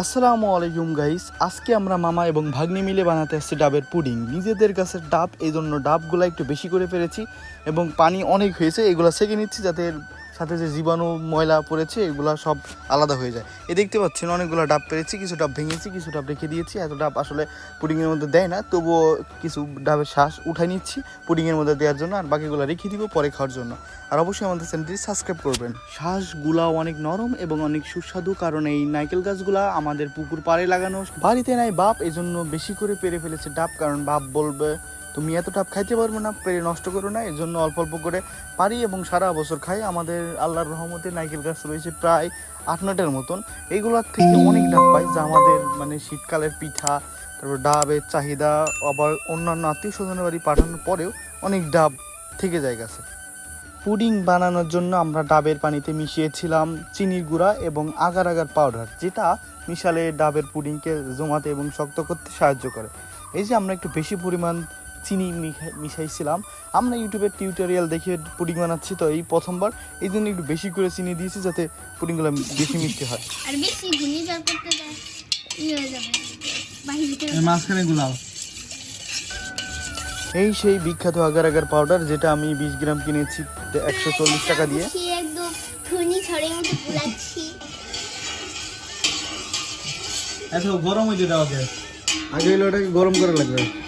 আসসালামু আলাইকুম গাইস আজকে আমরা মামা এবং ভাগ্নি মিলে বানাতে আসছি ডাবের পুডিং। নিজেদের কাছে ডাব এই জন্য ডাবগুলো একটু বেশি করে ফেলেছি এবং পানি অনেক হয়েছে, এগুলো সেকে নিচ্ছি যাতে সাথে যে জীবাণু, ময়লা পড়েছে, এগুলো সব আলাদা হয়ে যায়। এ দেখতে পাচ্ছেন, অনেকগুলো ডাব পেরেছি, কিছু ডাব ভেঙেছি, কিছু ডাব রেখে দিয়েছি। এত ডাব আসলে পুডিংয়ের মধ্যে দেয় না, তবুও কিছু ডাবের শ্বাস উঠাই নিচ্ছি পুডিংয়ের মধ্যে দেওয়ার জন্য, আর বাকিগুলো রেখে দিব পরে খাওয়ার জন্য। আর অবশ্যই আমাদের চ্যানেলটি সাবস্ক্রাইব করবেন। শ্বাসগুলা অনেক নরম এবং অনেক সুস্বাদু, কারণ এই নারকেল গাছগুলা আমাদের পুকুর পাড়ে লাগানো বাড়িতে নাই, বাপ এই জন্য বেশি করে পেরে ফেলেছে ডাব, কারণ বাপ বলবে তুমি এত ডাব খাইতে পারবে না, পেরে নষ্ট করো না এর জন্য অল্প অল্প করে পারি এবং সারা বছর খাই। আমাদের আল্লাহর রহমতে নারকেল গাছ রয়েছে প্রায় আট নটার মতন। এইগুলোর থেকে অনেক ডাব পাই, যা আমাদের মানে শীতকালের পিঠা, তারপর ডাবের চাহিদা, আবার অন্যান্য আত্মীয় স্বজনের বাড়ি পাঠানোর পরেও অনেক ডাব থেকে যায় গাছে পুডিং বানানোর জন্য আমরা ডাবের পানিতে মিশিয়েছিলাম চিনির গুঁড়া এবং আগার আগার পাউডার, যেটা মিশালে ডাবের পুডিংকে জমাতে এবং শক্ত করতে সাহায্য করে। এই যে আমরা একটু বেশি পরিমাণ চিনি মিশা- মিশাইছিলাম। আমরা ইউটিউবের টিউটোরিয়াল দেখে পুডিং বানাচ্ছি তো এই প্রথমবার। এই জন্য একটু বেশি করে চিনি দিয়েছি যাতে পুডিংগুলো বেশি মিষ্টি হয়। আর বেশি ভুনি জল করতে যায় যাবে। বাহিরে মাঝখানে গুলাও। এই সেই বিখ্যাত আগার আগার পাউডার যেটা আমি বিশ গ্রাম কিনেছি একশো চল্লিশ টাকা দিয়ে। একদম ঘূর্ণি ঝড়ের মতো বুলাচ্ছি এত গরম হয়ে যেটা আগে। হলো ওটাকে গরম করা লাগবে।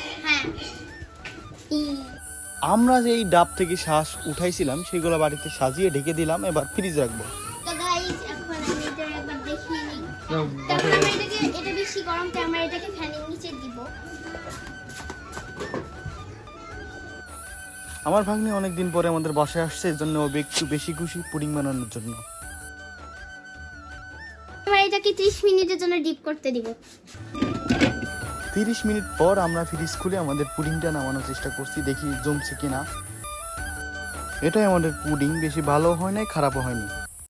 আমরা যে এই ডাব থেকে শ্বাস উঠাইছিলাম সেগুলো বাড়িতে সাজিয়ে ঢেকে দিলাম এবার ফ্রিজ রাখব। তো গাইস এখন আমি এটা একবার দেখিয়ে নিই। তারপর আমরা এটাকে এটা বেশি গরম তাই আমরা এটাকে ফ্যানের নিচে দিব। আমার ভাগ্নি অনেকদিন পরে আমাদের বাসায় আসছে এর জন্য একটু বেশি খুশি পুডিং বানানোর জন্য। আমরা এটাকে 30 মিনিটের জন্য ডিপ করতে দিব। তিরিশ মিনিট পর আমরা ফিরি স্কুলে আমাদের পুডিংটা নামানোর চেষ্টা করছি, দেখি জমছে কিনা। এটাই আমাদের পুডিং, বেশি ভালো হয় নাই, খারাপও হয়নি